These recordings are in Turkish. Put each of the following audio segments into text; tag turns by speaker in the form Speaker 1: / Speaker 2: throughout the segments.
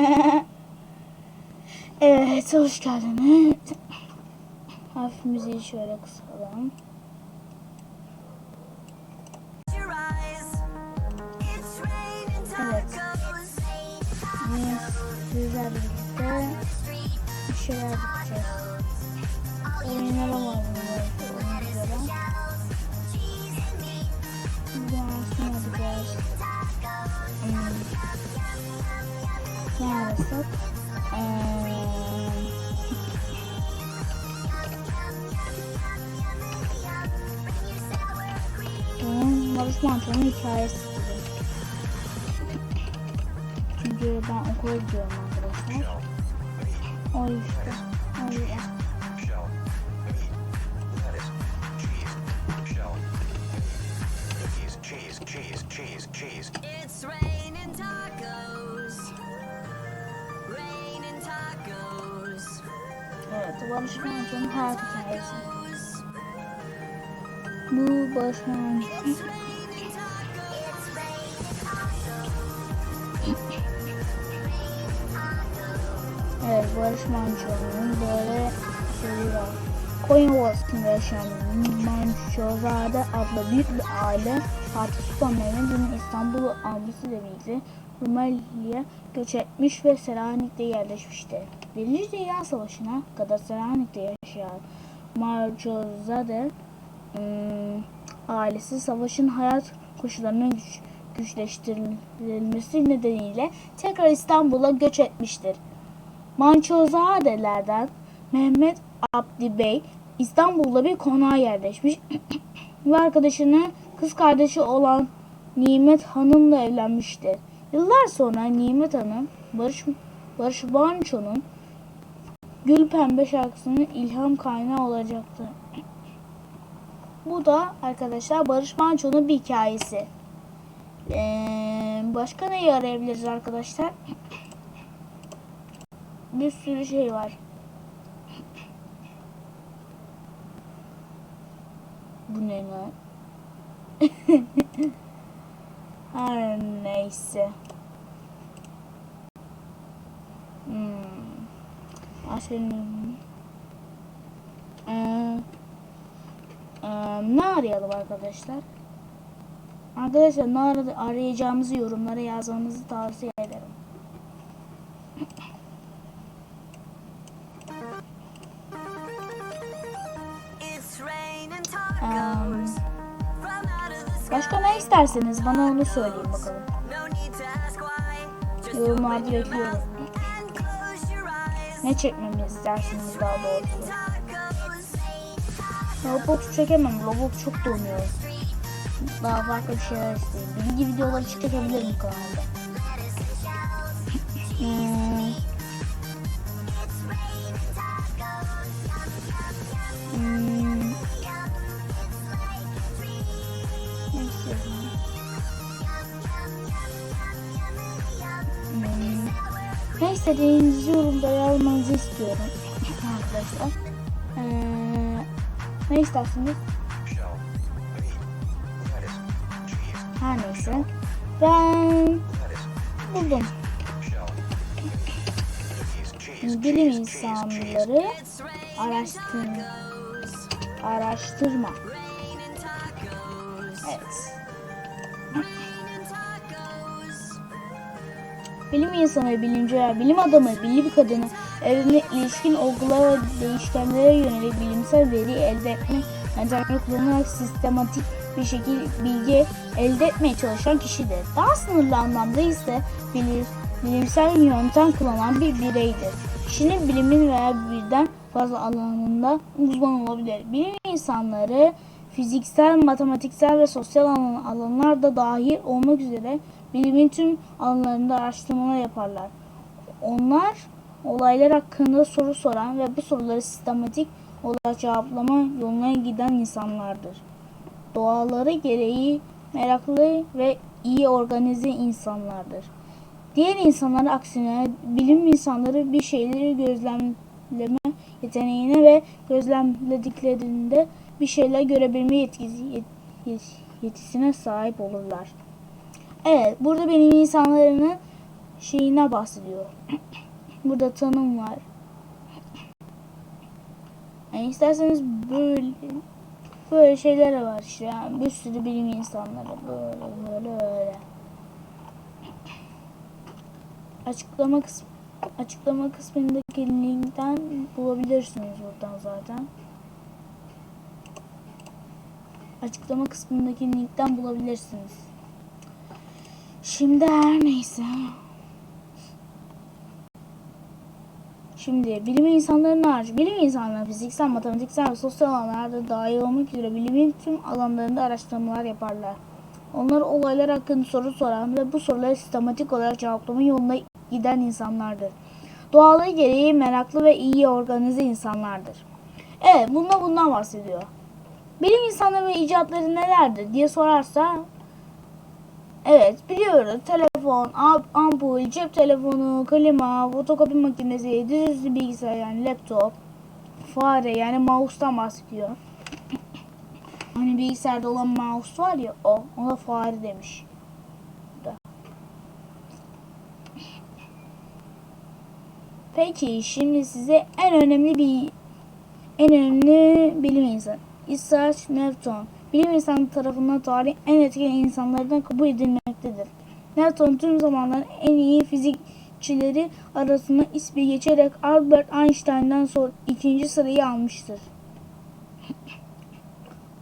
Speaker 1: evet hoş geldiniz. Hafif müziği şöyle kısalım. Evet. sizlerle birlikte bir şeyler yapacağız. Oyunlara var bunlar. Oyunlara. Yapacağız. Hmm. Yeah, so and Benim havuz pantolonu hikayesi gibi. Çünkü ben okula gidiyorum arkadaşlar. O işte. O yüzden.
Speaker 2: cheese, cheese, cheese, cheese.
Speaker 1: Barış Manço'nun hayat hikayesi. Bu
Speaker 3: tacos.
Speaker 1: Evet, Barış Manço'nun böyle şeyi var. Konya Ovası'nda yaşayan Mançozade adlı büyük bir aile Fatih Sultan Mehmet'in İstanbul'u almasıyla birlikte Rumeli'ye göç etmiş ve Selanik'te yerleşmişti. Birinci Dünya Savaşı'na kadar Selanik'te yaşayan Mançozade ım, ailesi savaşın hayat koşullarının güç, güçleştirilmesi nedeniyle tekrar İstanbul'a göç etmiştir. Mançozadelerden Mehmet Abdi Bey İstanbul'da bir konağa yerleşmiş ve arkadaşının kız kardeşi olan Nimet Hanım'la evlenmiştir. Yıllar sonra Nimet Hanım Barış, Barış Manço'nun Gül Pembe şarkısının ilham kaynağı olacaktı. Bu da arkadaşlar Barış Manço'nun bir hikayesi. Ee, başka neyi arayabiliriz arkadaşlar? bir sürü şey var. Bu ne lan? Her neyse. Hmm. Aferin. Ee, ee, ne arayalım arkadaşlar? Arkadaşlar ne ara- arayacağımızı yorumlara yazmanızı tavsiye ederim. Başka ne isterseniz bana onu söyleyin bakalım. Yorumlarda bekliyorum. Ne çekmemi istersiniz daha doğrusu. Roblox çekemem. Roblox çok donuyor. Daha farklı bir şeyler isteyin. Bilgi videoları çekebilirim kanalda. Hmm. Hmm. İstediğinizi yorumda yazmanızı istiyorum. Arkadaşlar. Ee, ne istersiniz? Her neyse. Ben buldum. Bilim insanları araştırma. Araştırma. Bilim insanı, bilimciler, bilim adamı, bilim kadını evrene ilişkin olgulara ve değişkenlere yönelik bilimsel veri elde etme yöntemleri kullanarak sistematik bir şekilde bilgi elde etmeye çalışan kişidir. Daha sınırlı anlamda ise bilim, bilimsel yöntem kullanan bir bireydir. Kişinin bilimin veya birden fazla alanında uzman olabilir. Bilim insanları fiziksel, matematiksel ve sosyal alan, alanlar da dahil olmak üzere bilimin tüm alanlarında araştırmalar yaparlar. Onlar olaylar hakkında soru soran ve bu soruları sistematik olarak cevaplama yoluna giden insanlardır. Doğaları gereği meraklı ve iyi organize insanlardır. Diğer insanlar aksine bilim insanları bir şeyleri gözlemleme yeteneğine ve gözlemlediklerinde bir şeyler görebilme yetkisi, yet- yet- yetisine sahip olurlar. Evet, burada bilim insanlarının şeyine bahsediyor. Burada tanım var. Yani isterseniz böyle böyle şeyler var işte. Yani bir sürü bilim insanları böyle böyle öyle. Açıklama kısmı açıklama kısmındaki linkten bulabilirsiniz buradan zaten. Açıklama kısmındaki linkten bulabilirsiniz. Şimdi her neyse. Şimdi bilim insanlarının harcı. Bilim insanları fiziksel, matematiksel ve sosyal alanlarda dahil olmak üzere bilimin tüm alanlarında araştırmalar yaparlar. Onlar olaylar hakkında soru soran ve bu soruları sistematik olarak cevaplama yoluna giden insanlardır. Doğaları gereği meraklı ve iyi organize insanlardır. Evet, bunda bundan bahsediyor. Bilim insanları ve icatları nelerdir diye sorarsa Evet biliyoruz. Telefon, am- ampul, cep telefonu, klima, fotokopi makinesi, dizüstü bilgisayar yani laptop, fare yani mouse'tan bahsediyor. Hani bilgisayarda olan mouse var ya o. Ona fare demiş. Peki şimdi size en önemli bir en önemli bilim insanı. Isaac Newton. Bilim insanı tarafından tarihin en etkili insanlardan kabul edilmektedir. Newton tüm zamanların en iyi fizikçileri arasında ismi geçerek Albert Einstein'dan sonra ikinci sırayı almıştır.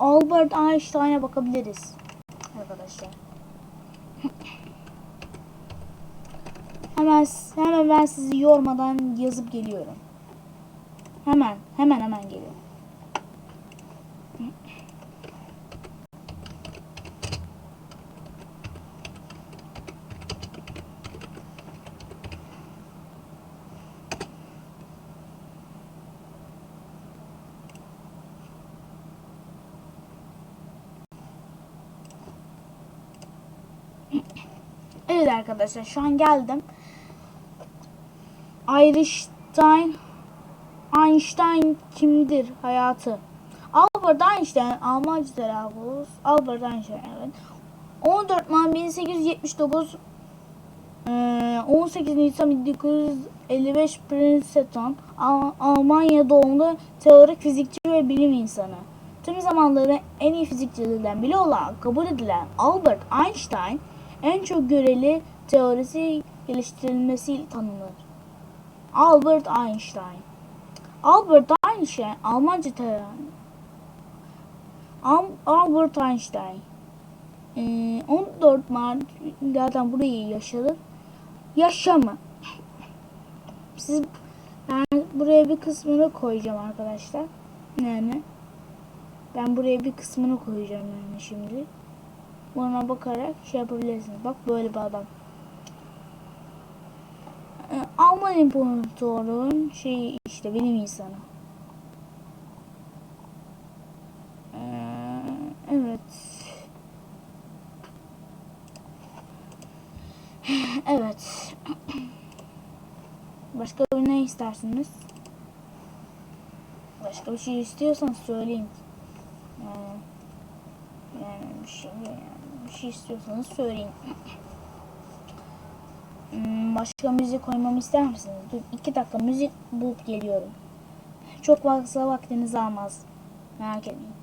Speaker 1: Albert Einstein'a bakabiliriz arkadaşlar. Hemen hemen ben sizi yormadan yazıp geliyorum. Hemen hemen hemen geliyorum. Evet arkadaşlar şu an geldim. Einstein Einstein kimdir hayatı? Albert Einstein Almanca telaffuz. Albert Einstein evet. 14 Mart 1879 eee, 18 Nisan 1955 Princeton Al- Almanya doğumlu teorik fizikçi ve bilim insanı. Tüm zamanların en iyi fizikçilerinden biri olan kabul edilen Albert Einstein en çok göreli teorisi geliştirilmesiyle tanınır. Albert Einstein Albert Einstein Almanca te- Al- Albert Einstein Ee, 14 Mart zaten burayı yaşadı. Yaşamı. Siz ben buraya bir kısmını koyacağım arkadaşlar. Yani ben buraya bir kısmını koyacağım yani şimdi. Buna bakarak şey yapabilirsiniz. Bak böyle bir adam. Ee, Alman İmparatorluğu'nun şeyi işte bilim insanı. Ee, evet. Evet. Başka bir ne istersiniz? Başka bir şey istiyorsanız söyleyin. Yani, yani bir şey yani bir şey istiyorsanız söyleyin. Hmm, Başka müzik koymamı ister misiniz? Dur iki dakika müzik bulup geliyorum. Çok fazla vaktinizi almaz. Merak etmeyin.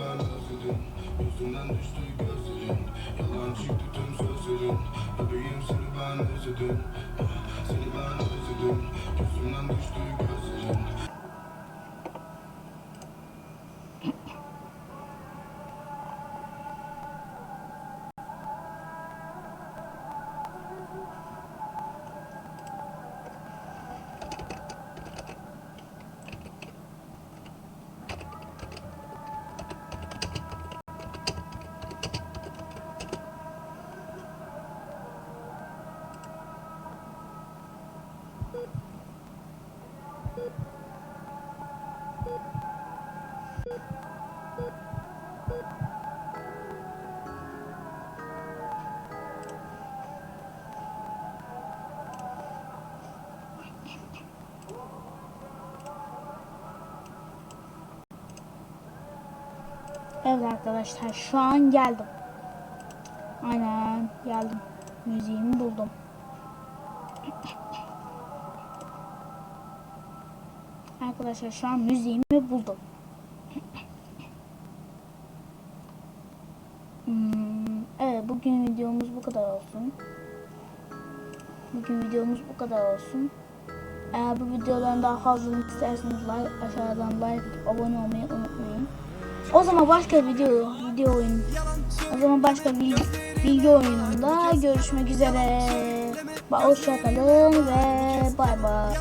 Speaker 4: Ben özledim Gözümden düştü gözlerin. Yalan çıktı tüm sözlerin. Bebeğim seni ben özledim. Seni ben özledim. Gözümden düştü
Speaker 1: Evet arkadaşlar şu an geldim. Aynen geldim. Müziğimi buldum. Arkadaşlar şu an müziğimi buldum. Hmm, evet bugün videomuz bu kadar olsun. Bugün videomuz bu kadar olsun. Eğer bu videoların daha fazlasını isterseniz like, aşağıdan like abone olmayı unutmayın. O zaman başka video video oyun. O zaman başka bir bilgi oyununda görüşmek üzere. Hoşçakalın ve bay bay.